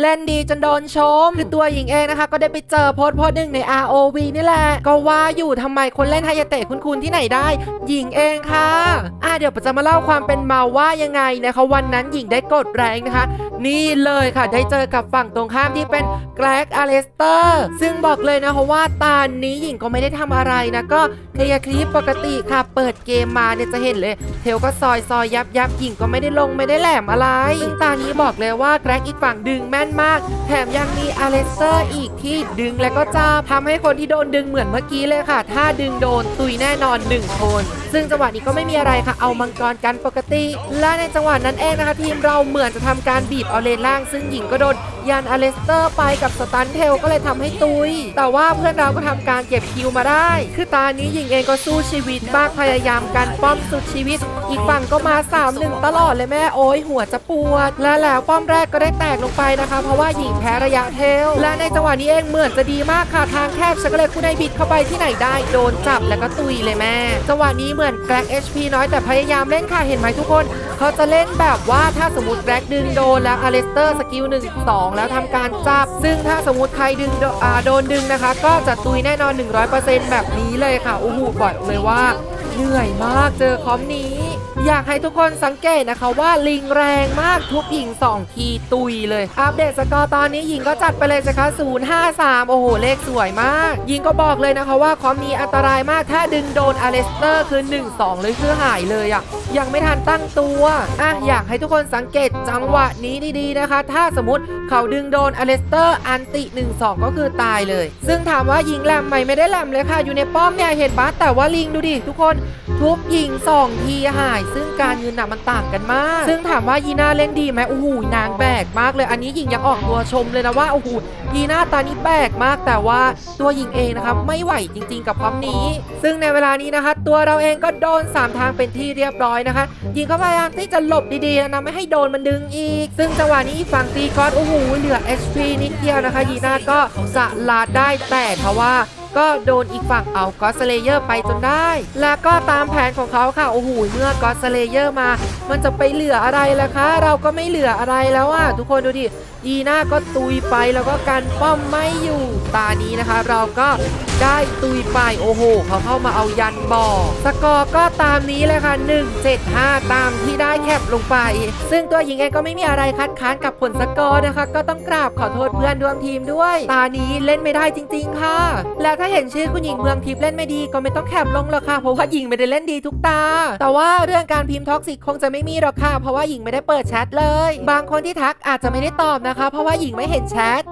เล่นดีจนโดนชมคือตัวหญิงเองนะคะ ก็ได้ไปเจอโพสโพสหนึ่งใน ROV นี่แหละ ก็ว่าอยู่ทำไมคนเล่นไฮยาเตะคุณคุณที่ไหนได้ หญิงเองค่ะ อะเดี๋ยวจะมาเล่าความเป็นมาว่ายังไงนะคะวันนั้นหญิงได้กดแรงนะคะ นี่เลยค่ะ ได้เจอกับฝั่งตรงข้ามที่เป็นแกลกอเลสเตอร์ซึ่งบอกเลยนะคะว่าตอนนี้หญิงก็ไม่ได้ทำอะไรนะ ก็เคลียร์คลิปปกติค่ะ เปิดเกมมาเนี่ยจะเห็นเลย เทลก็ซอยซอยยับยับหญิงก็ไม่ได้ลงไม่ได้แหลมอะไรซึ่งตอนนี้บอกเลยว่าแกรกอีกฝั่งดึงแม่นมาก แถมยังมีอเลสเตอร์อีกที่ดึงและก็จ้าบทำให้คนที่โดนดึงเหมือนเมื่อกี้เลยค่ะ ถ้าดึงโดนตุยแน่นอนหนึ่งคน ซึ่งจังหวะนี้ก็ไม่มีอะไรค่ะ เอามังกรกันปกติ และในจังหวะนั้นเองนะคะทีมเราเหมือนจะทำการบีบเอาเลนล่างซึ่งหญิงก็โดนยันอเลสเตอร์ไปกับสตันเทลก็เลยทำให้ตุย แต่ว่าเพื่อนเราก็ทำการเก็บคิวมาได้ คือตอนนี้หญิงเองก็สู้ชีวิตมากพยายามกันป้อมสุดชีวิต อีกฝั่งก็มา3 1ตลอดเลยแม่โอ้ยหัวจะปวด และแล้วป้อมแรกก็ได้แตกลงไปนะคะ เพราะว่าหญิงแพ้ระยะเทล และในจังหวะนี้เองเหมือนจะดีมากค่ะทางแคบฉันก็เลยคุณได้บิดเข้าไปที่ไหนได้โดนจับแล้วก็ตุยเลยแม่ จังหวะนี้เหมือนแกลก HP น้อยแต่พยายามเล่นค่ะเห็นไหมทุกคน เขาจะเล่นแบบว่าถ้าสมมติแกลกดึงโดนแล้วอเลสเตอร์สกิล1 2 แล้วทำการจับ ซึ่งถ้าสมมติใครดึงโดอ่าโดนดึงนะคะ ก็จะตุยแน่นอน 100%แบบนี้เลยค่ะโอ้โหบอกเลยว่า เหนื่อยมากเจอคอมนี้อยากให้ทุกคนสังเกตนะคะว่าลิงแรงมากทุบหญิง 2 ทีตุยเลย อัปเดตสกอร์ตอนนี้หญิงก็จัดไปเลยสิคะ053 โอ้โห เลขสวยมากหญิงก็บอกเลยนะคะว่าคอมนี้อันตรายมากถ้าดึงโดนอเลสเตอร์คือ 1 2 เลยคือหายเลยอะยังไม่ทันตั้งตัวอะอยากให้ทุกคนสังเกตจังหวะนี้ดีๆนะคะ ถ้าสมมติเขาดึงโดนอเลสเตอร์อันติ 1 2 ก็คือตายเลย ซึ่งถามว่ายิงแหลมไหมไม่ได้แหลมเลยค่ะ อยู่ในป้อมเนี่ยเห็นปะแต่ว่าลิงดูดิทุกคนทุบยิงสองทีหายซึ่งการยืนน่ะมันต่างกันมาก ซึ่งถามว่ายีน่าเล่นดีไหมโอ้โหนางแบกมากเลย อันนี้หญิงยังออกตัวชมเลยนะว่าโอ้โหยีน่าตอนนี้แบกมากแต่ว่าตัวหญิงเองนะคะไม่ไหวจริง ๆ กับพร้อมนี้ ซึ่งในเวลานี้นะคะ ตัวเราเองก็โดนสามทางเป็นที่เรียบร้อยนะคะหญิงก็พยายามที่จะหลบดีๆนะไม่ให้โดนมันดึงอีก ซึ่งจังหวะนี้ฝั่งตีกอนโอ้โหเหลือ HP นิดเดียวนะคะยีน่าก็จะลาดได้แต่เพราะว่า ก็โดนอีกฝั่งเอาก็สเลเยอร์ไปจนได้ แล้วก็ตามแผนของเขาค่ะ โอ้โห เมื่อก็สเลเยอร์มา มันจะไปเหลืออะไรล่ะคะ เราก็ไม่เหลืออะไรแล้วอะทุกคนดูดิยีน่าก็ตุยไปแล้วก็กันป้อมไม่อยู่ตานี้นะคะ เราก็ได้ตุยไปโอ้โหเขาเข้ามาเอายันบ่อสกอร์ก็ตามนี้เลยค่ะ 175 ตามที่ได้แคปลงไป ซึ่งตัวหญิงเองก็ไม่มีอะไรคัดค้านกับผลสกอร์นะคะ ก็ต้องกราบขอโทษเพื่อนร่วมทีมด้วย ตานี้เล่นไม่ได้จริง ๆ ค่ะ แล้วถ้าเห็นชื่อคุณหญิงเมืองทิพย์เล่นไม่ดีก็ไม่ต้องแคปลงหรอกค่ะเพราะว่าหญิงไม่ได้เล่นดีทุกตา แต่ว่าเรื่องการพิมพ์ท็อกซิกคงจะไม่ไม่มีหรอกค่ะ เพราะว่าหญิงไม่ได้เปิดแชทเลย บางคนที่ทักอาจจะไม่ได้ตอบนะคะ เพราะว่าหญิงไม่เห็นแชท